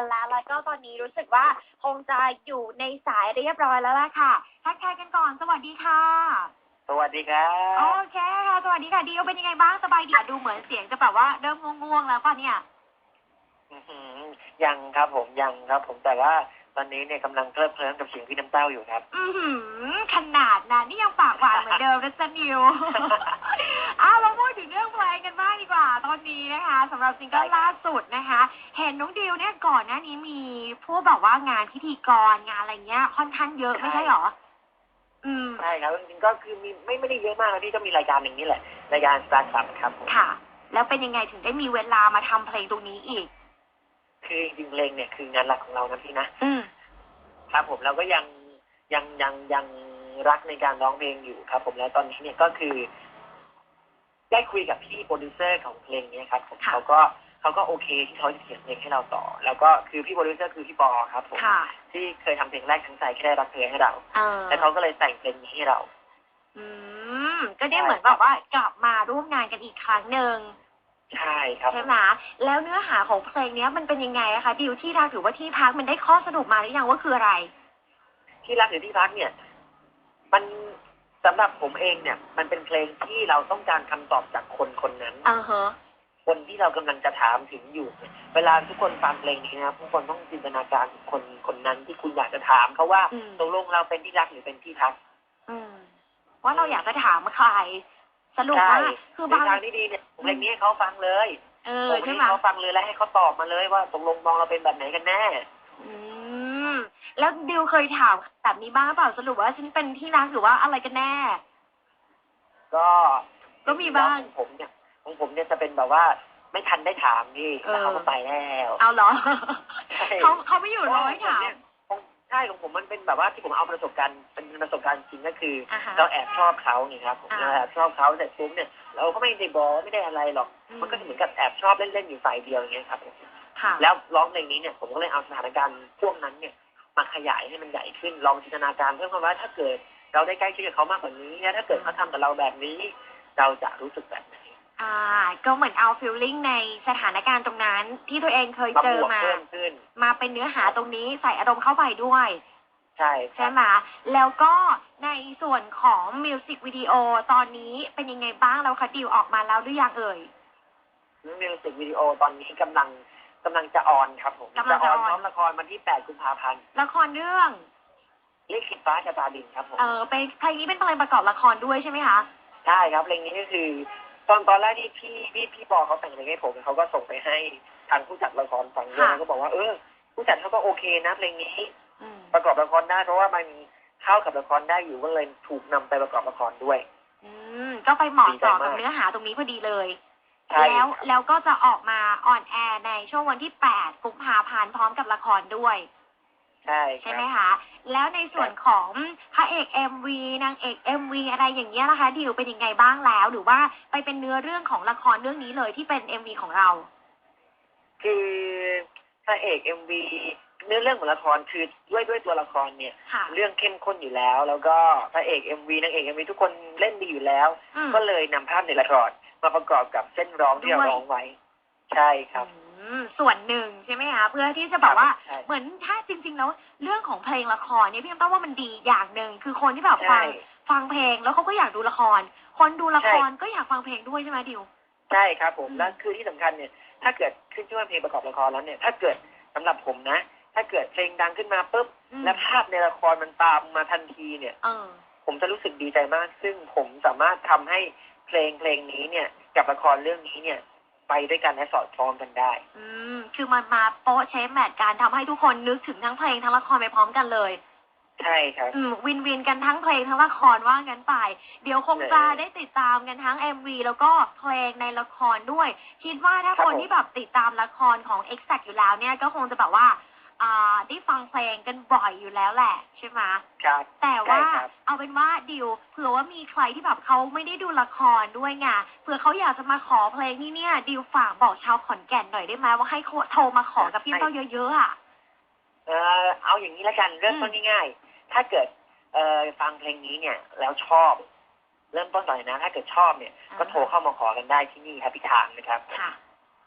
กันแล้ว แล้วก็ตอนนี้รู้สึกว่าคงจะอยู่ในสายเรียบร้อยแล้วล่ะค่ะทักทายกันก่อน สวัสดีค่ะ สวัสดีครัโอบเคค่ะ สวัสดีค่ะดิวเป็นยังไงบ้าง สบายดีอะดูเหมือนเสียงจะแบบว่าเริ่มง่วงๆแล้วป่ะเนี่ย อื้อหือยังครับผมยังครับผมแต่ว่าตอนนี้เนี่ยกำลังเพลิดเพลินกับเสียงพี่น้ำเต้าอยู่ครับ อือหือขนาดนั้นนี่ยังปากหวานเหมือนเดิมนะจ๊ะนิว สำหรับซิงเกิลล่าสุดนะคะ เห็นน้องดิวเนี่ยก่อนหน้านี้มีผู้แบบว่างานพิธีกรงานอะไรเงี้ย ค่อนข้างเยอะไม่ใช่หรอ อืม ใช่ครับจริงๆก็คือมีไม่ไม่ได้เยอะมากนะพี่ก็มีรายการหนึ่งนี่แหละรายการสตาร์ทัพครับผมค่ะ แล้วเป็นยังไงถึงได้มีเวลามาทำเพลงตรงนี้อีก คือจริงๆเพลงเนี่ยคืองานหลักของเรานะพี่นะอืม ครับผมเราก็ยังยังยังยังรักในการร้องเพลงอยู่ครับ ผมแล้วตอนนี้เนี่ยก็คือ ได้คุยกับพี่โปรดิวเซอร์ของเพลงเนี้ยครับผมค่ะเขาก็เขาก็โอเคที่เขาจะเขียนเพลงให้เราต่อ แล้วก็คือพี่โปรดิวเซอร์คือพี่ปอครับผมค่ะที่เคยทำเพลงแรกทั้งใจแค่ได้รักเธอให้เราเออแล้วเขาก็เลยแต่งเพลงนี้ให้เรา อืมก็ได้เหมือนแบบว่ากลับมาร่วมงานกันอีกครั้งหนึ่งใช่ครับใช่ไหมแล้วเนื้อหาของเพลงเนี้ยมันเป็นยังไงอะคะดิวที่รักหรือว่าที่พักมันได้ข้อสรุปมาหรือยังว่าคืออะไร ที่รักหรือที่รักเนี่ย มัน สำหรับผมเองเนี่ย มันเป็นเพลงที่เราต้องการคำตอบจากคนคนนั้นอ่าฮะคนที่เรากำลังจะถามถึงอยู่เนี่ยเวลาทุกคนฟังเพลงนี้นะครับทุกคนต้องจินตนาการถึงคนคนนั้นที่คุณอยากจะถามเขาว่าอืมตกลงเราเป็นที่รักหรือเป็นที่ทักอืมว่าเราอยากจะถามใครสรุปว่าคือบางในทางที่ดีเนี่ยเพลงนี้ให้เขาฟังเลย เอเพอลงใช่นี้ไหมให้เขาฟังเลยและให้เขาตอบมาเลยว่าตกลงมองเราเป็นแบบไหนกันแน่ อืม แล้วดิวเคยถามแบบนี้บ้างเปล่าสรุปว่าฉันเป็นที่รักหรือว่าอะไรกันแน่ ก็ก็มีบ้างของผมเนี่ยของผมเนี่ยจะเป็นแบบว่า ไม่ทันได้ถามพี่แล้วเขาก็ไปแล้วเอาเหรอใช่เขาเขาไม่อยู่ร้อยถาม ของใช่ของผมมันเป็นแบบว่าที่ผมเอาประสบการณ์เป็นประสบการณ์จริงก็คืออ่าฮะเราแอบชอบเขาไงครับผมอ่า เราแอบชอบเขาแต่ปุ๊บเนี่ย เราก็ไม่ได้บอกไม่ได้อะไรหรอกอืมันก็เหมือนกับแอบชอบเล่นๆอยู่ฝ่ายเดียวอย่างเงี้ยครับผม ค่ะ แล้วร้องเพลงนี้เนี่ยผมก็เลยเอาสถานการณ์พวกนั้นเนี่ย มาขยายให้มันใหญ่ขึ้น ลองจินตนาการเพิ่มขึ้นว่าถ้าเกิดเราได้ใกล้ชิดกับเขามากกว่านี้แล้วถ้าเกิดเขาทำกับเราแบบนี้ เราจะรู้สึกแบบไหนอ่า ก็เหมือนเอาฟิลลิ่งในสถานการณ์ตรงนั้น ที่ตัวเองเคยมาเจบอวกมา เพิ่มขึ้น มาเป็นเนื้อหาตรงนี้ใส่อารมณ์เข้าไปด้วย ใช่คใช่รับไหมแล้วก็ในส่วนของมิวสิกวิดีโอตอนนี้เป็นยังไงบ้างแล้วคะดิวออกมาแล้วหรือยังเอ่ยมิวสิกวิดีโอตอนนี้กำลัง กำลังจะออนครับผมกำลัจะงอจะอออนนพร้อมละครวันที่ 8 กุมภาพันธ์ละครเรื่องลิขิตฟ้าชะตาดินครับผมเออเป็นเพลงนี้เป็นเพลงประกอบละครด้วยใช่ไหมคะ ใช่ครับเพลงนี้ก็คือ ตอนตอนแรกที่พี่พี่พี่ปอเขาแต่งเพลงให้ผมเขาก็ส่งไปให้ทางผู้จัดละครฟังด้วยค่ะ แล้วก็บอกว่าเออผู้จัดเขาก็โอเคนะเพลงนี้อืมประกอบละครได้เพราะว่ามันเข้ากับละครได้อยู่ก็เลยถูกนำไปประกอบละครด้วย อืมก็ไปเหมาะดีใจต่อมากกับเนื้อหาตรงนี้พอดีเลย ใช่ แล้วครับแล้วก็จะออกมาออนแอร์ในช่วงวันที่ 8 กุมภาพันธ์พร้อมกับละครด้วย ใช่คใช่รัไหมบคะ แล้วในส่วนของพระเอก MV นางเอก MV อะไรอย่างเงี้ยนะคะดิวเป็นยังไงบ้างแล้ว หรือว่าไปเป็นเนื้อเรื่องของละครเรื่องนี้เลยที่เป็น MV ของเรา คือพระเอกเอ็มวีเนื้อเรื่องของละครคือด้วยด้วยตัวละครเนี่ยค่ะเรื่องเข้มข้นอยู่แล้ว แล้วก็พระเอกเอ็มวีนางเอกเอ็มวีทุกคนเล่นดีอยู่แล้วอืมก็เลยนำภาพในละคร มาประกอบกับเส้นร้องที่เราด้วยร้องไว้ ใช่ครับอืมส่วนหนึ่งใช่ไหมคะเพื่อที่จะแบบว่าใช่เหมือนถ้าจริง ๆ แล้วเรื่องของเพลงละครเนี่ยพี่ยมต้องว่ามันดีอย่างหนึ่งคือคนที่แบบฟัใช่งฟังเพลงแล้วเขาก็อยากดูละคร คนดูละครก็อยากฟังเพลงด้วยใช่ไหมดิวใช่ครับผมอืมแล้วคือที่สำคัญเนี่ย ถ้าเกิดขึ้นชื่อว่าเพลงประกอบละครแล้วเนี่ย ถ้าเกิดสำหรับผมนะ ถ้าเกิดเพลงดังขึ้นมาปุ๊บอืมและภาพในละครมันตามมาทันทีเนี่ยเออผมจะรู้สึกดีใจมาก ซึ่งผมสามารถทำให้ เพลงเพลงนี้เนี่ย กับละครเรื่องนี้เนี่ย ไปด้วยกันและสอดคล้องกันได้ อืม คือมันมาโป๊ะเชฟแมทการทำให้ทุกคนนึกถึงทั้งเพลงทั้งละครไปพร้อมกันเลย ใช่ครับ อืมวินวินกันทั้งเพลงทั้งละครว่างั้นไป เดี๋ยวคงจะได้ติดตามกันทั้ง MV แล้วก็เพลงในละครด้วย คิดว่าถ้าครับคนผม ที่แบบติดตามละครของ X อยู่แล้วเนี่ยก็คงจะแบบว่า อ่าได้ฟังเพลงกันบ่อยอยู่แล้วแหละใช่ไหมครับแต่ว่าใช่ครับ เอาเป็นว่าดิวเผื่อว่ามีใครที่แบบเขาไม่ได้ดูละครด้วยไงเผื่อเขาอยากจะมาขอเพลงนี่เนี่ยดิวฝากบอกชาวขอนแก่นหน่อยได้ไหมว่าให้โทรมาขอกับพี่เต้าเยอะๆอะ เออเอาอย่างนี้ละกันเริ่มต้นง่ายๆถ้าเกิดเอ่อฟังเพลงนี้เนี่ย แล้วชอบ เริ่มต้นก่อนเลยนะ ถ้าเกิดชอบเนี่ย อ่า ก็โทรเข้ามาขอกันได้ที่นี่ครับพี่ทางนะครับค่ะ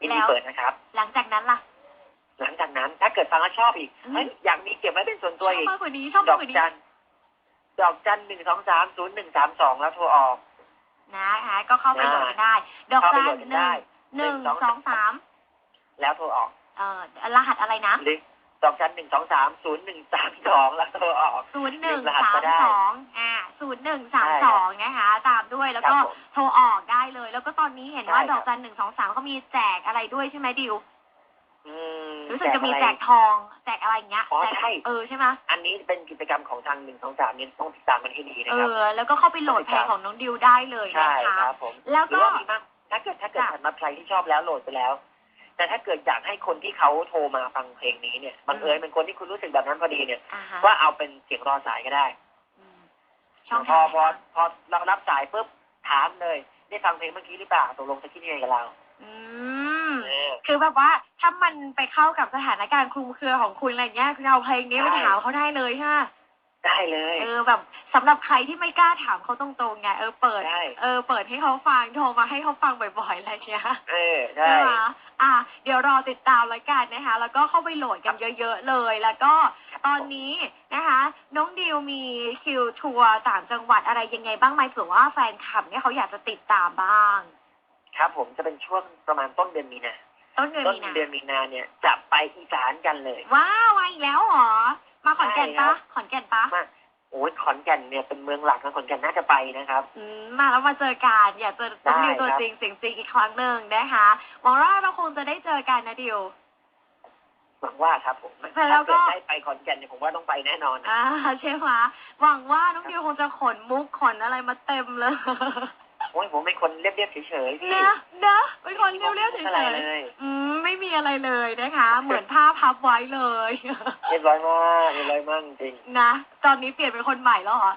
ยินดีแล้วเปิดนะครับ หลังจากนั้นล่ะ หลังจากนั้น ถ้าเกิดฟังแล้วชอบอีกอืมเฮ้ยอยากมีเก็บไว้เป็นส่วนชตัวอบอีกมากกว่านี้ชอบดมาอกกกว่านี้จันดอกจันหนึ่งสองสามศูนย์หนึ่งสามสองแล้วโทรออก นะคะก็เข้าไปโหลดกันได้ ดอกเข้าไปจัโหลนดกันหนึ่ได้งหนึ่งหนึ่งสสอองง สามแล้วโทรออกเอ่อรหัสอะไรนะหรือดอกจันหนึ่งสองสามศูนย์หนึ่งสามสองแล้วโทรออก ศูนย์หนึ่งรหัสสามก็ได้สองอ่าศูนย์หนึ่งสามสองนะคะ ตามด้วยแล้วครัก็บผมโทรออกได้เลย แล้วก็ตอนนี้เห็นว่าใช่ดครับอกจันหนึ่งสองสามเขามีแจกอะไรด้วยใช่ไหมดิว อืมรู้สึกจะมีอไรแจกทอง แจกอะไรอย่างเงี้ยอ๋อแจกใช่ เออใช่ไหมอันนี้เป็นกิจกรรมของทางหนึ่งสองสามเนี่ยต้องติดตามมันให้ดีนะเอครับ อ แล้วก็เข้าไปโหลดเพลงของน้องดิวได้เลยใช่นะคะ ครับผมแล้วหรืก็ อว่ามีมากถ้าเกิดถ้าเกิดจ้ะสำหรับใครที่ชอบแล้วโหลดไปแล้ว แต่ถ้าเกิดอยากให้คนที่เขาโทรมาฟังเพลงนี้เนี่ยบังเอิญเป็นคนที่คุณรู้สึกแบบนั้นพอดีเนี่ย อ่าฮะว่าเอาเป็นเสียงรอสายก็ได้ อืมช่องพอทางพอไหนคะพอเรารับสายปุ๊บถามเลย ได้ฟังเพลงเมื่อกี้หรือเปล่าตกลงจะคิดยังไงกับเรา อืมเออ คือแบบว่าถ้ามันไปเข้ากับสถานการณ์คลุมเครือของคุณอะไรเงี้ยคุณเอาเพลงนี้ไปใช่ถามเขาได้เลยใช่ไหมได้เลยเออแบบสำหรับใครที่ไม่กล้าถามเขาตรงๆไงเออเปิดใช่เออเปิดให้เขาฟังโทรมาให้เขาฟังบ่อยๆอะไรเงี้ยเออใช่ใช่ไหมอะเดี๋ยวรอติดตามแล้วกันนะคะ แล้วก็เข้าไปโหลดกันเยอะๆเลย แล้วก็ตอนนี้นะคะ น้องดิวมีคิวทัวร์ต่างจังหวัดอะไรยังไงบ้างไหมเผื่อว่าแฟนคลับเนี่ยเขาอยากจะติดตามบ้าง ครับผมจะเป็นช่วงประมาณต้นเดือนมีนา ต้นเดือนต้นมีนาเดือนมีนาเนี่ยจะไปอีสานกันเลย ว้าวมาอีกแล้วเหรอ มาขอนแก่นใช่ครัปะบ ขอนแก่นปะมาโอ้ยขอนแก่นเนี่ยเป็นเมืองหลักนะขอนแก่นน่าจะไปนะครับ อืมมาแล้วมาเจอกันอยากเจอน้องดิวได้ตัวครับจริงเสียงจริงอีกครั้งหนึ่งนะคะหวังว่าเราคงจะได้เจอกันนะดิว หวังว่าครับผมแต่เราก็ถ้าเกิดได้ไปขอนแก่นเนี่ยผมว่าต้องไปแน่นอนนะ อ่าใช่ไหมหวังว่าน้องดิวคงจะขนมุกขนอะไรมาเต็มเลย โอ้ยผมเป็นคนเรียบๆเฉยๆพี่เนอะเนอะเป็นคนเรียวๆเฉอะไรยเลยๆอืมไม่มีอะไรเลยนะคะ เหมือนผ้าพับไว้เลยเรียบร้อยมากเรียบร้อยมากจริงนะตอนนี้เปลี่ยนเป็นคนใหม่แล้วเหรออะ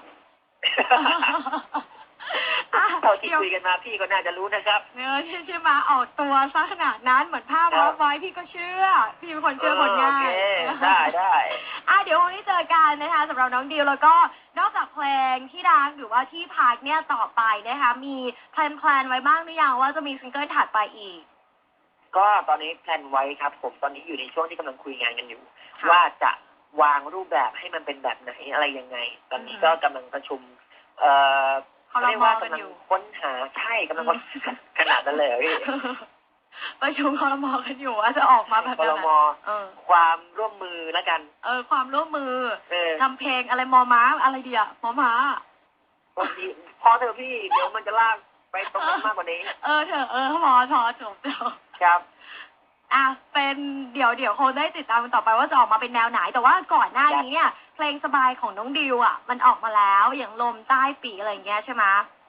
เท่าที่เดี๋ยวคุยกันมาพี่ก็น่าจะรู้นะครับเนื้อใช่ใช่ไหมออกตัวซะขนาดนั้นเหมือนผ้าพับไว้พี่ก็เชื่อ พี่เป็นคนเชื่อคนง่ายโอเคได้ได้อะเดี๋ยววันนี้เจอกันนะคะสำหรับน้องดิวแล้วก็นอกจากเพลงที่ดังหรือว่าที่พักเนี่ยต่อไปนะคะมีแพลนแพลนๆไว้บ้างหรือยังว่าจะมีซิงเกิลถัดไปอีก ก็ตอนนี้แพลนไว้ครับ ผมตอนนี้อยู่ในช่วงที่กำลังคุยงานกันอยู่ค่ะว่าจะวางรูปแบบให้มันเป็นแบบไหนอะไรยังไง ตอนนี้อือฮึก็กำลังประชุม เอ่อ เขาเราเรียกมอว่างกันกำลัองยู่ค้นหาใช่กำลังค้นขนาดนั้นเลยเหรอพี่ประชุมคอรมอกันอยู่ว่าจะออกมาแบบคไหลนมเออความร่วมมือแล้วกัน เออ ความร่วมมือเออทำเพลงอะไรมอม้าอะไรเดียมอม้าบางทีพอเถอะพี่เดี๋ยวมันจะลากไปตรงนั้นมากกว่านี้ เออเถอะเออพอพอจบจบครับอะเป็นเดี๋ยวเดี๋ยวคงได้ติดตามกันต่อไปว่าจะออกมาเป็นแนวไหน แต่ว่าก่อนหน้านี้เนี่ย เพลงสบายของน้องดิวอะ มันออกมาแล้วอย่างลมใต้ปีกอะไรอย่างเงี้ยใช่ไหม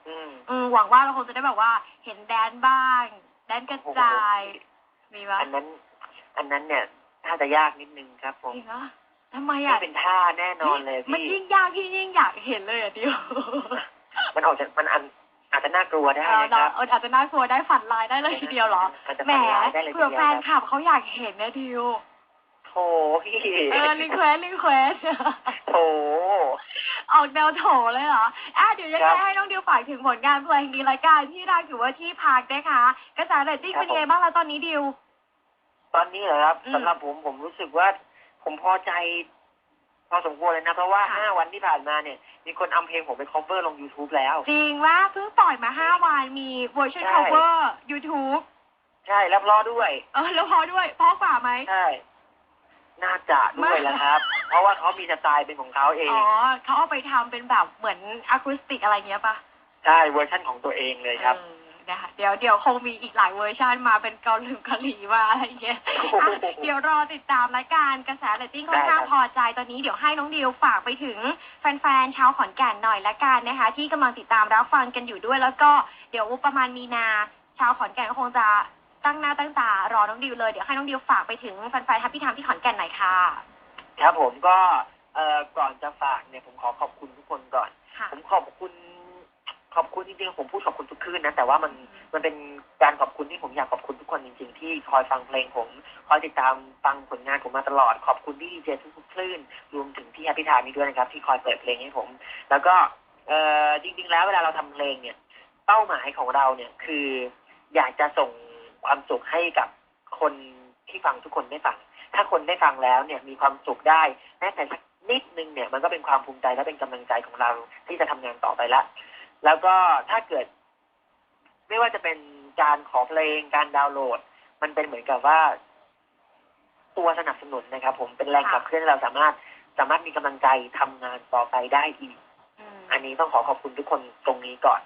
อืมอืมหวังว่าเราคงจะได้แบบว่า เห็นแดนบ้าง แดนกระจาย มีปะอันนั้น อันนั้นเนี่ยถ้าจะยากนิดนึงครับผมจริงเหรอทำไมไม่อะเป็นท่าแน่นอนเลยมันพี่ยิ่งยากพี่ยิ่งอยากเห็นเลยอะดิวมันออกจากมันอันอาจจะน่ากลัวได้เออนะเนคอะรับเอออาจจะน่ากลัวได้ฝันลายได้เลยทีเดียวเหรออาจจะแหมฝันร้ายได้เลยทีเผื่อเดียวแฟนคครับลับเขาอยากเห็นนะดิว โถพี่เออรีเควสรีเควสโถออกแนวโถเลยเหรออะเดี๋ยวยังครัไงบให้น้องดิวฝากถึงผลงานเพลงนี้ละกันที่รักถือว่าที่พักนะคะกระแสเรตติ้งครับเป็นไงบ้างแล้วตอนนี้ดิว ตอนนี้เหรอครับอืมสำหรับผมผมรู้สึกว่า ผมพอใจพอสมควรเลยนะ เพราะว่าค่ะห้าวันที่ผ่านมาเนี่ย มีคนเอาเพลงผมไป cover ลง YouTube แล้ว จริงว่าเพิ่งปล่อยมาห้าวันมีเวอร์ชันใช่ cover YouTube ใช่แล้วเพราะด้วย เออแล้วพอด้วยเพราะกว่าไหมใช่ น่าจะด้วยแหละครับ เพราะว่าเขามีสไตล์เป็นของเขาเอง อ๋อเขาเอาไปทำเป็นแบบเหมือนอะคูสติกอะไรเงี้ยปะใช่เวอร์ชั่นของตัวเองเลยครับ เออนะคะเดี๋ยวเดี๋ยวคงมีอีกหลายเวอร์ชันมาเป็นเกาหลีเกาหลีมาอะไรเงี้ยอะเดี๋ยวรอติดตามรายการกระแสเรตติ้งค่อนข้างได้ครับ พอใจตอนนี้เดี๋ยวให้น้องดิวฝากไปถึงแฟนๆชาวขอนแก่นหน่อยละกันนะคะ ที่กำลังติดตามรับฟังกันอยู่ด้วยแล้วก็เดี๋ยวประมาณมีนาชาวขอนแก่นก็คงจะ ตั้งหน้าตั้งตารอน้องดิวเลย เดี๋ยวให้น้องดิวฝากไปถึงแฟนๆทัพพี่ทามที่ขอนแก่นหน่อยค่ะ ครับผมก็เอ่อก่อนจะฝากเนี่ยผมขอขอบคุณทุกคนก่อน ค่ะ ผมขอบคุณขอบคุณจริงๆผมพูดขอบคุณทุกคืนนะแต่ว่ามันมันเป็นการขอบคุณที่ผมอยากขอบคุณทุกคนจริง ๆ ที่คอยฟังเพลงผมคอยติดตามฟังผลงานผมมาตลอด ขอบคุณที่ดีเจทุกๆคลื่น รวมถึงพี่แฮปปี้ทามีด้วยนะครับ ที่คอยเปิดเพลงให้ผม แล้วก็เอ่อจริง ๆ แล้วเวลาเราทำเพลงเนี่ย เป้าหมายของเราเนี่ยคือ อยากจะส่ง ความสุขให้กับคนที่ฟังทุกคนได้ฟัง ถ้าคนได้ฟังแล้วเนี่ยมีความสุขได้แม้แต่สักนิดนึงเนี่ยมันก็เป็นความภูมิใจและเป็นกำลังใจของเราที่จะทำงานต่อไปละแล้วก็ถ้าเกิด ไม่ว่าจะเป็นการขอเพลงการดาวน์โหลด มันเป็นเหมือนกับว่า ตัวสนับสนุนนะครับ ผมเป็นแรงขับเคลื่อนให้เราสามารถสามารถมีกำลังใจทำงานต่อไปได้อีกอืมอันนี้ต้องขอขอบคุณทุกคนตรงนี้ก่อน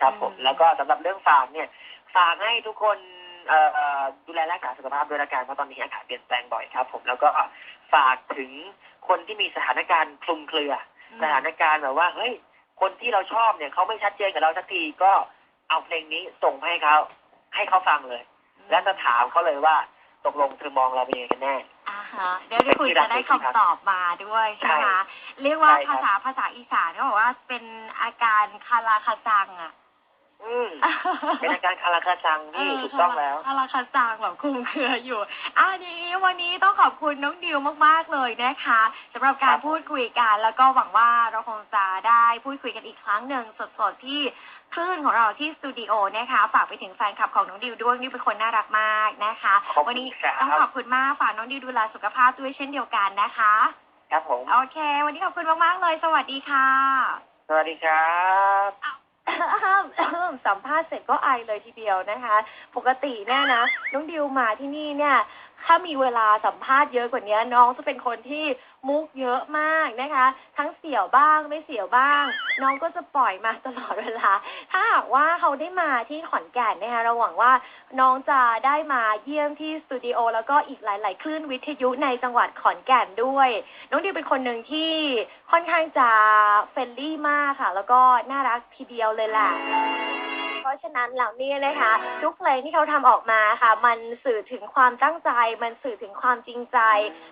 ครับ ผมอืมแล้วก็สำหรับเรื่องฝากเนี่ย ฝากให้ทุกคนเอ่อ ดูแลรักษาสุขภาพด้วยละกันเพราะตอนนี้อากาศเปลี่ยนแปลงบ่อยครับ ผมแล้วก็ฝากถึงคนที่มีสถานการณ์คลุมเครือ สถานการณ์แบบว่าเฮ้ยคนที่เราชอบเนี่ยเขาไม่ชัดเจนกับเราสักทีก็เอาเพลงนี้ส่งให้เขาให้เขาฟังเลย แล้วจะถามเขาเลยว่าตกลงเธอมองเราเป็นยังไงกันแน่อ่าฮะเดี๋ยวที่คุยจะได้คำตอบมาด้วยใช่ไหมคะเรียกว่าใช่ครัภาบษาภาษาอีสานก็บอกว่าเป็นอาการคาราคาซังอะ อืมเป็นอาการคาราคาซังที่ถูกต้องแล้วคาราคาซังแบบคลุมเครืออยู่อ่านี้วันนี้ต้องขอบคุณน้องดิวมาก ๆ เลยนะคะสำหรับการครับพูดคุยกัน แล้วก็หวังว่าเราคงจะได้พูดคุยกันอีกครั้งหนึ่งสด ๆ ที่คลื่นของเราที่สตูดิโอนะคะ ฝากไปถึงแฟนคลับของน้องดิวด้วยนี่เป็นคนน่ารักมากนะคะขอบคุณวันี้ครับต้องขอบคุณมากฝากน้องดิวดูแลสุขภาพด้วยเช่นเดียวกันนะคะ ครับผมโอเค วันนี้ขอบคุณมากๆเลย สวัสดีค่ะ สวัสดีครับ สัมภาษณ์เสร็จก็ไอเลยทีเดียวนะคะ ปกติเนี่ยนะน้องดิวมาที่นี่เนี่ย ถ้ามีเวลาสัมภาษณ์เยอะกว่านี้น้องจะเป็นคนที่มุกเยอะมากนะคะ ทั้งเสียวบ้างไม่เสียวบ้าง น้องก็จะปล่อยมาตลอดเวลา ถ้าหากว่าเขาได้มาที่ขอนแก่นนะคะเราหวังว่าน้องจะได้มาเยี่ยมที่สตูดิโอแล้วก็อีกหลาย ๆ คลื่นวิทยุในจังหวัดขอนแก่นด้วย น้องดิวเป็นคนหนึ่งที่ค่อนข้างจะเฟรนลี่มากค่ะ แล้วก็น่ารักทีเดียวเลยแหละ ราะฉะนั้นเหล่านี้นะคะ ทุกเพลงที่เขาทำออกมาค่ะ มันสื่อถึงความตั้งใจ มันสื่อถึงความจริงใจ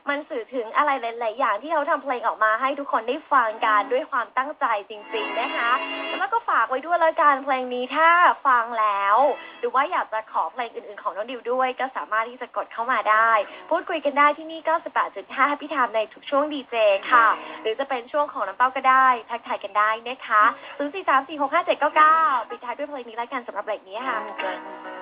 มันสื่อถึงอะไรหลาย ๆ อย่างที่เขาทำเพลงออกมาให้ทุกคนได้ฟังกันด้วยความตั้งใจจริง ๆ นะคะ แล้วก็ฝากไว้ด้วยล้วกันเพลงนี้ถ้าฟังแล้ว หรือว่าอยากจะขอเพลงอื่น ๆ ของน้องดิวด้วย ก็สามารถที่จะกดเข้ามาได้ พูดคุยกันได้ที่นี่ 98.5 Happy Time ในทุกช่วงดีเจค่ะ หรือจะเป็นช่วงของน้ำเต้าก็ได้ ทักทายกันได้นะคะ 0 4 3 4 6 5 7 9 9 ปิดท้ายด้วยเพลงนี้ล้วกันสำหรับเบรกนี้ค่ะ